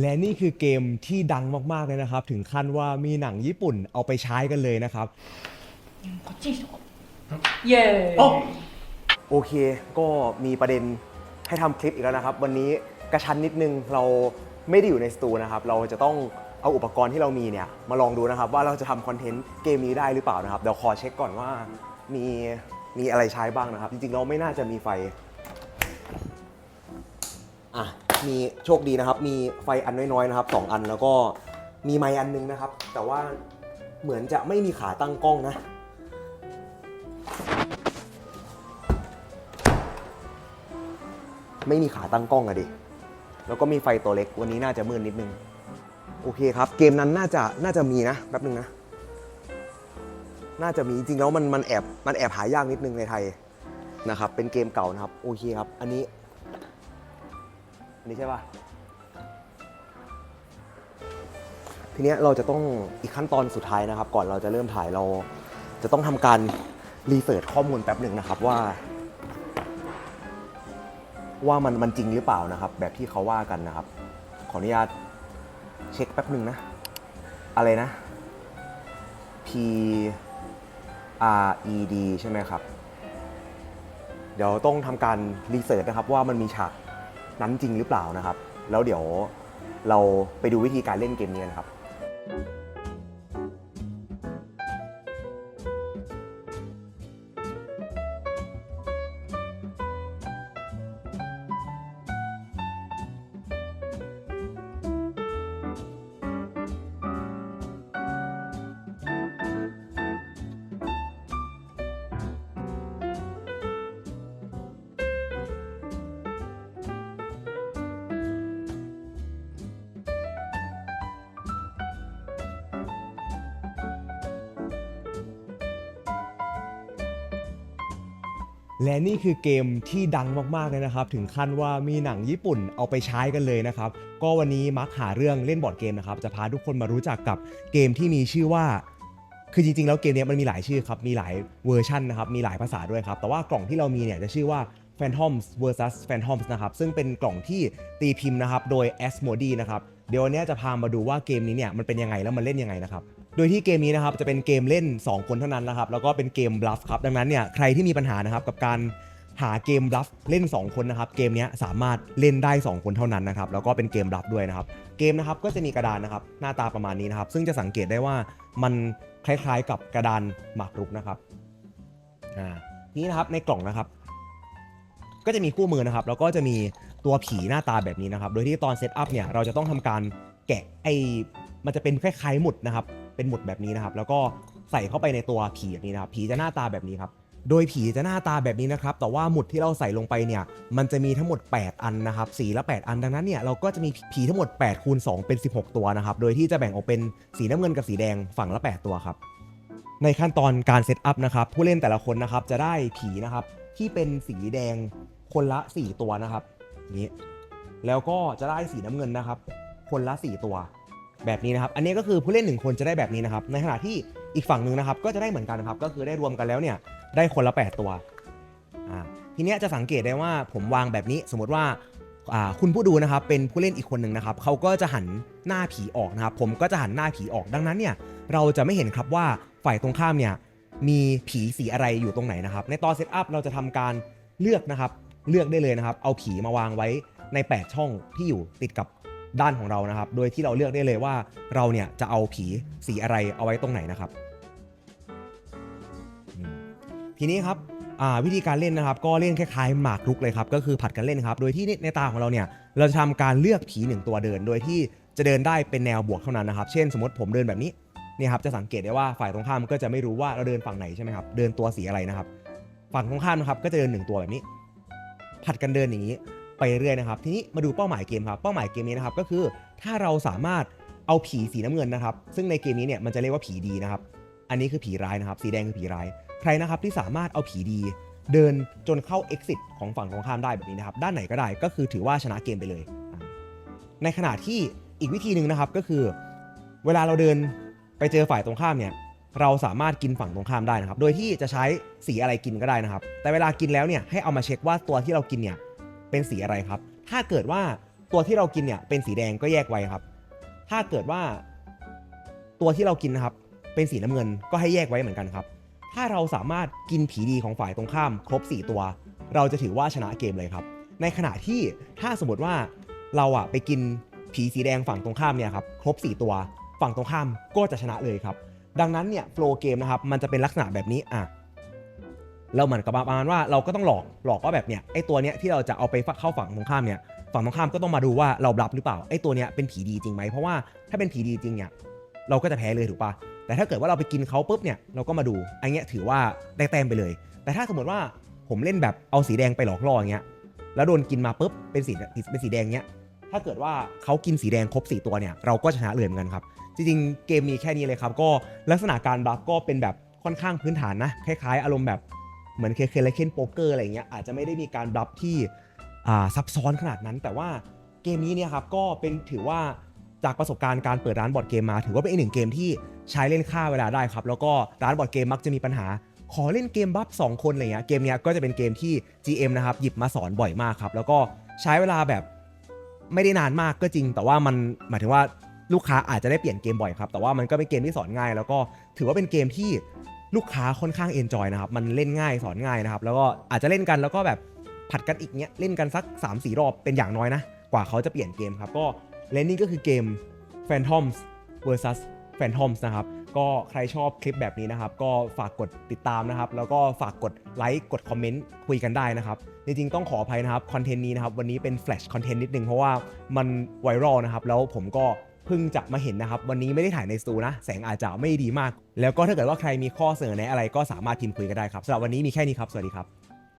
และนี่คือเกมที่ดังมากๆเลยนะครับ ถึงขั้นว่ามีหนังญี่ปุ่นเอาไปใช้กันเลยนะครับ こっちにしとこうイエーイ โอเค ก็มีประเด็นให้ทำคลิปอีกแล้วนะครับ วันนี้กระชั้นนิดนึงเราไม่ได้อยู่ในสตูนะครับ เราจะต้องเอาอุปกรณ์ที่เรามีเนี่ยมาลองดูนะครับ ว่าเราจะทำคอนเทนต์เกมนี้ได้หรือเปล่านะครับ เดี๋ยวขอเช็คก่อนว่ามีมีอะไรใช้บ้างนะครับ จริงๆเราไม่น่าจะมีไฟอ่ะ มีโชคดีนะครับ มีไฟอันน้อยๆนะครับสองอันแล้วก็มีไมค์อันนึงนะครับ แต่ว่าเหมือนจะไม่มีขาตั้งกล้องนะไม่มีขาตั้งกล้องอะดิ แล้วก็มีไฟตัวเล็ก วันนี้น่าจะมืดนิดนึง โอเคครับ เกมนั้นน่าจะน่าจะมีนะแป๊บนึงนะ น่าจะมีจริงๆแล้วมันมันแอบมันแอบหายากนิดนึงในไทยนะครับ เป็นเกมเก่านะครับ โอเคครับ อันนี้ นนี้ใช่ปะทีเนี้ยเราจะต้องอีกขั้นตอนสุดท้ายนะครับ ก่อนเราจะเริ่มถ่ายเรา จะต้องทำการรีเสิร์ชข้อมูลแป๊บหนึ่งนะครับว่า ว่ามันมันจริงหรือเปล่านะครับ แบบที่เขาว่ากันนะครับ ขออนุญาตเช็คแป๊บหนึ่งนะ อะไรนะ P R E D ใช่ไหมครับ เดี๋ยวต้องทำการรีเสิร์ชนะครับว่ามันมีฉาก นั้นจริงหรือเปล่านะครับ แล้วเดี๋ยวเราไปดูวิธีการเล่นเกมนี้นะครับ และนี่คือเกมที่ดังมากๆเลยนะครับ ถึงขั้นว่ามีหนังญี่ปุ่นเอาไปใช้กันเลยนะครับ ก็วันนี้มักหาเรื่องเล่นบอร์ดเกมนะครับ จะพาทุกคนมารู้จักกับเกมที่มีชื่อว่า คือจริงๆ แล้วเกมนี้มันมีหลายชื่อครับ มีหลายเวอร์ชันนะครับ มีหลายภาษาด้วยครับ แต่ว่ากล่องที่เรามีเนี่ยจะชื่อว่า Phantoms vs Phantoms นะครับ ซึ่งเป็นกล่องที่ตีพิมพ์นะครับ โดย Asmodee นะครับ เดี๋ยววันนี้จะพามาดูว่าเกมนี้เนี่ยมันเป็นยังไงแล้วมันเล่นยังไงนะครับ โดยที่เกมนี้นะครับจะเป็นเกมเล่น 2 คนเท่านั้นนะครับแล้วก็เป็นเกมบลัฟครับดังนั้นเนี่ยใครที่มีปัญหานะครับกับการหาเกมบลัฟเล่น 2 คนนะครับเกมนี้สามารถเล่นได้ 2 คนเท่านั้นนะครับแล้วก็เป็นเกมบลัฟด้วยนะครับเกมนะครับก็จะมีกระดานนะครับหน้าตาประมาณนี้นะครับซึ่งจะสังเกตได้ว่ามันคล้ายๆกับกระดานหมากรุกนะครับอ่านี่นะครับในกล่องนะครับ ก็จะมีคู่มือนะครับ แล้วก็จะมีตัวผีหน้าตาแบบนี้นะครับ โดยที่ตอนเซตอัพเนี่ยเราจะต้องทำการแกะไอมันจะเป็นคล้ายๆหมุดนะครับ เป็นหมุดแบบนี้นะครับ แล้วก็ใส่เข้าไปในตัวผีแบบนี้นะครับผีจะหน้าตาแบบนี้ครับโดยผีจะหน้าตาแบบนี้นะครับ แต่ว่าหมุดที่เราใส่ลงไปเนี่ยมันจะมีทั้งหมด 8 อันนะครับสีละ 8 อันดังนั้นเนี่ยเราก็จะมีผีทั้งหมด8คูณ2เป็น 16 ตัวนะครับ โดยที่จะแบ่งออกเป็นสีน้ำเงินกับสีแดงฝั่งละ 8 ตัวครับ ในขั้นตอนการเซตอัพนะครับผู้เล่นแต่ละคนนะครับจะได้ผีนะครับที่เป็นสีแดงคนละ 4 ตัวนะครับนี้แล้วก็จะได้สีน้ำเงินนะครับ คนละ 4 ตัว แบบนี้นะครับ อันนี้ก็คือผู้เล่น 1 คนจะได้แบบนี้นะครับ ในขณะที่อีกฝั่งหนึ่งนะครับ ก็จะได้เหมือนกันนะครับ ก็คือได้รวมกันแล้วเนี่ย ได้คนละ 8 ตัว อ่า ทีเนี้ยจะสังเกตได้ว่าผมวางแบบนี้ สมมติว่า อ่า คุณผู้ดูนะครับ เป็นผู้เล่นอีกคนหนึ่งนะครับ เขาก็จะหันหน้าผีออกนะครับ ผมก็จะหันหน้าผีออก ดังนั้นเนี่ย เราจะไม่เห็นครับว่าฝ่ายตรงข้ามเนี่ย มีผีสีอะไรอยู่ตรงไหนนะครับ ในตอนเซตอัพเราจะทำการเลือกนะครับ เลือกได้เลยนะครับ เอาผีมาวางไว้ใน 8 ช่องที่อยู่ติดกับ ด้านของเรานะครับ โดยที่เราเลือกได้เลยว่าเราเนี่ยจะเอาผีสีอะไรเอาไว้ตรงไหนนะครับ ทีนี้ครับวิธีการเล่นนะครับ ก็เล่นคล้ายๆหมากรุกเลยครับ ก็คือผัดกันเล่นครับ โดยที่ในตาของเราเนี่ยเราจะทำการเลือกผีหนึ่งตัวเดิน โดยที่จะเดินได้เป็นแนวบวกเท่านั้นนะครับ เช่น สมมติผมเดินแบบนี้เนี่ยครับจะสังเกตได้ว่าฝ่ายตรงข้ามก็จะไม่รู้ว่าเราเดินฝั่งไหนใช่ไหมครับเดินตัวสีอะไรนะครับ ฝั่งตรงข้ามนะครับก็จะเดินหนึ่งตัวแบบนี้ ผัดกันเดินอย่างนี้ ไปเรื่อยนะครับ ทีนี้มาดูเป้าหมายเกมครับ เป้าหมายเกมนี้นะครับก็คือถ้าเราสามารถเอาผีสีน้ำเงินนะครับ ซึ่งในเกมนี้เนี่ยมันจะเรียกว่าผีดีนะครับ อันนี้คือผีร้ายนะครับ สีแดงคือผีร้าย ใครนะครับที่สามารถเอาผีดี เดินจนเข้า exit ของฝั่งตรงข้ามได้แบบนี้นะครับ ด้านไหนก็ได้ก็คือถือว่าชนะเกมไปเลย ในขณะที่อีกวิธีหนึ่งนะครับก็คือ เวลาเราเดินไปเจอฝ่ายตรงข้ามเนี่ยเราสามารถกินฝั่งตรงข้ามได้นะครับ โดยที่จะใช้สีอะไรกินก็ได้นะครับ แต่เวลากินแล้วเนี่ยให้เอามาเช็คว่าตัวที่เรากินเนี่ย เป็นสีอะไรครับ ถ้าเกิดว่าตัวที่เรากินเนี่ยเป็นสีแดงก็แยกไว้ครับ ถ้าเกิดว่าตัวที่เรากินนะครับ เป็นสีน้ำเงินก็ให้แยกไว้เหมือนกันครับ ถ้าเราสามารถกินผีดีของฝ่ายตรงข้าม ครบ 4 ตัว เราจะถือว่าชนะเกมเลยครับ ในขณะที่ถ้าสมมติว่าเราอะไปกินผีสีแดงฝั่งตรงข้ามเนี่ยครับครบ 4 ตัวฝั่งตรงข้ามก็จะชนะเลยครับ ดังนั้นเนี่ยโฟล์เกมนะครับมันจะเป็นลักษณะแบบนี้อะ เราเหมือนกับประมาณว่าเราก็ต้องหลอกหลอกว่าแบบเนี่ยไอ้ตัวเนี้ยที่เราจะเอาไปเข้าฝั่งตรงข้ามเนี่ยฝั่งตรงข้ามก็ต้องมาดูว่าเรารับหรือเปล่าไอ้ตัวเนี้ยเป็นผีดีจริงไหมเพราะว่าถ้าเป็นผีดีจริงเนี่ยเราก็จะแพ้เลยถูกปะแต่ถ้าเกิดว่าเราไปกินเขาปุ๊บเนี่ยเราก็มาดูไอันเนี้ยถือว่าได้แต้มไปเลย แต่ถ้าสมมติว่าผมเล่นแบบเอาสีแดงไปหลอกล่ออย่างเงี้ยแล้วโดนกินมาปุ๊บเป็นสีเป็นสีแดงเนี้ยถ้าเกิดว่าเขากินสีแดงครบ 4 ตัวเนี่ยเราก็ชนะเลยเหมือนกันครับจริงๆเกมมีแค่นี้เลยครับก็ลักษณะการบลัฟก็เป็นแบบค่อนข้างพื้นฐานนะคล้ายๆ อารมณ์แบบ เหมือนเคเคเลเคนโป๊กเกอร์อะไรเงี้ยอาจจะไม่ได้มีการบลัฟที่ซับซ้อนขนาดนั้น แต่ว่าเกมนี้เนี่ยครับก็เป็นถือว่าจากประสบการณ์การเปิดร้านบอร์ดเกมมา ถือว่าเป็นอีกหนึ่งเกมที่ใช้เล่นค่าเวลาได้ครับแล้วก็ร้านบอร์ดเกมมักจะมีปัญหา ขอเล่นเกมบัฟสองคนอะไรเงี้ยเกมเนี้ยก็จะเป็นเกมที่ GM นะครับหยิบมาสอนบ่อยมากครับแล้วก็ใช้เวลาแบบไม่ได้นานมากก็จริง แต่ว่ามันหมายถึงว่าลูกค้าอาจจะได้เปลี่ยนเกมบ่อยครับ แต่ว่ามันก็เป็นเกมที่สอนง่าย แล้วก็ถือว่าเป็นเกมที่ ลูกค้าค่อนข้างเอนจอยนะครับ มันเล่นง่ายสอนง่ายนะครับ แล้วก็อาจจะเล่นกันแล้วก็แบบผัดกันอีกเนี้ยเล่นกันสัก 3 4 รอบเป็นอย่างน้อยนะ กว่าเขาจะเปลี่ยนเกมครับ ก็และนี่ก็คือเกม Phantoms vs Phantoms นะครับ ก็ใครชอบคลิปแบบนี้นะครับ ก็ฝากกดติดตามนะครับ แล้วก็ฝากกดไลค์กดคอมเมนต์คุยกันได้นะครับ จริงๆต้องขออภัยนะครับ คอนเทนต์นี้นะครับ วันนี้เป็นแฟลชคอนเทนต์นิดนึงเพราะว่ามันไวรัลนะครับ แล้วผมก็ เพิ่งจะมาเห็นนะครับ วันนี้ไม่ได้ถ่ายในสตูนะ แสงอาจจะไม่ดีมาก แล้วก็ถ้าเกิดว่าใครมีข้อเสนอแนะอะไรก็สามารถพิมพ์คุยกันได้ครับสำหรับวันนี้มีแค่นี้ครับ สวัสดีครับ